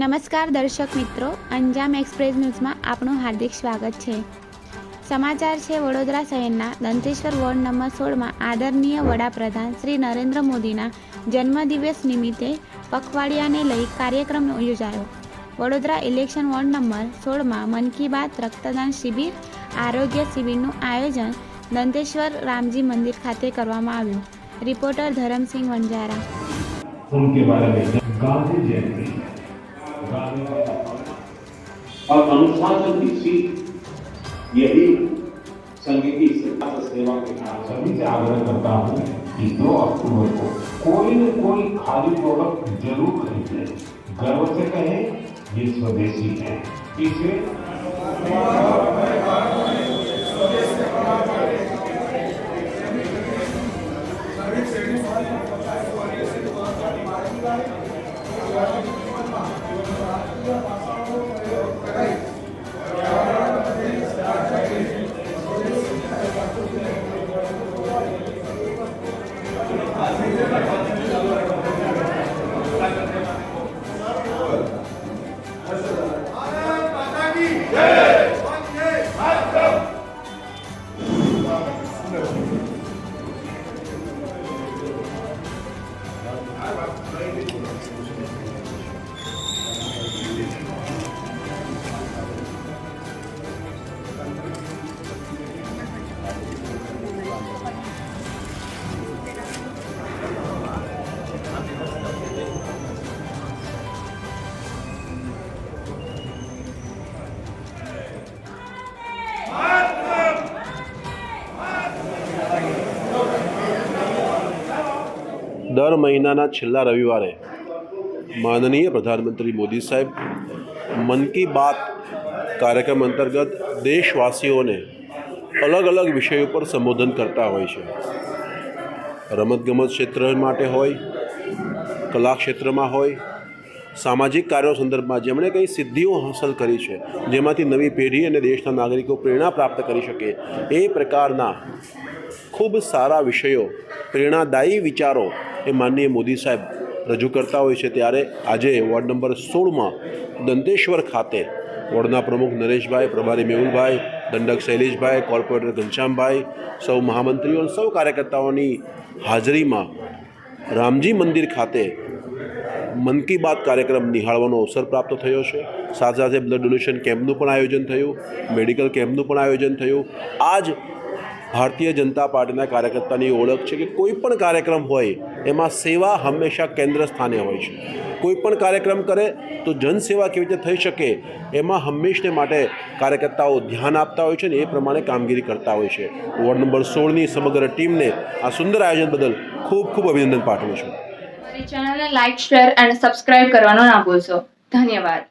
નમસ્કાર દર્શક મિત્રો, અંજામ એક્સપ્રેસ ન્યૂઝમાં આપનું હાર્દિક સ્વાગત છે. સમાચાર છે વડોદરા શહેરના દંતેશ્વર વોર્ડ નંબર સોળમાં આદરણીય વડાપ્રધાન શ્રી નરેન્દ્ર મોદીના જન્મદિવસ નિમિત્તે પખવાડિયાને લઈ કાર્યક્રમ યોજાયો. વડોદરા ઇલેક્શન વોર્ડ નંબર સોળમાં મન કી બાત રક્તદાન શિબિર આરોગ્ય શિબિરનું આયોજન દંતેશ્વર રામજી મંદિર ખાતે કરવામાં આવ્યું. રિપોર્ટર ધરમસિંહ વંજારા. और अनुशासन की सीख, यही की सेवा के कारण। सभी से आग्रह करता हूँ कि दो अक्टूबर को कोई न कोई खादी प्रोडक्ट ज़रूर खरीदें। गर्व से कहें, ये स्वदेशी है। इसे દર મહિનાના છેલ્લા રવિવારે માનનીય પ્રધાનમંત્રી મોદી સાહેબ મન કી બાત કાર્યક્રમ અંતર્ગત દેશવાસીઓને અલગ અલગ વિષયો પર સંબોધન કરતા હોય છે. રમતગમત ક્ષેત્ર માટે હોય, કલા ક્ષેત્રમાં હોય, સામાજિક કાર્યો સંદર્ભમાં જેમણે કંઈ સિદ્ધિઓ હાંસલ કરી છે, જેમાંથી નવી પેઢી અને દેશના નાગરિકો પ્રેરણા પ્રાપ્ત કરી શકે, એ પ્રકારના ખૂબ સારા વિષયો, પ્રેરણાદાયી વિચારો એ માનનીય મોદી સાહેબ રજૂ કરતા હોય છે ત્યારે આજે વોર્ડ નંબર સોળમાં દંતેશ્વર ખાતે વોર્ડના પ્રમુખ નરેશભાઈ, પ્રભારી મેહુલભાઈ, દંડક શૈલેષભાઈ, કોર્પોરેટર ઘનશ્યામભાઈ, સૌ મહામંત્રીઓ અને સૌ કાર્યકર્તાઓની હાજરીમાં રામજી મંદિર ખાતે મન કી બાત કાર્યક્રમ નિહાળવાનો અવસર પ્રાપ્ત થયો છે. સાથે સાથે બ્લડ ડોનેશન કેમ્પનું પણ આયોજન થયું, મેડિકલ કેમ્પનું પણ આયોજન થયું. આજ ભારતીય જનતા પાર્ટીના કાર્યકર્તાની ઓળખ છે કે કોઈ પણ કાર્યક્રમ હોય, એમાં સેવા હંમેશા કેન્દ્ર સ્થાને હોય છે. કોઈ પણ કાર્યક્રમ કરે તો જનસેવા કેવી રીતે થઈ શકે, એમાં હંમેશને માટે કાર્યકર્તાઓ ધ્યાન આપતા હોય છે ને એ પ્રમાણે કામગીરી કરતા હોય છે. વોર્ડ નંબર સોળની સમગ્ર ટીમને આ સુંદર આયોજન બદલ ખૂબ ખૂબ અભિનંદન પાઠવું છું. ચેનલને લાઈક શેર અને સબસ્ક્રાઇબ કરવાનો ના ભૂલશો. ધન્યવાદ.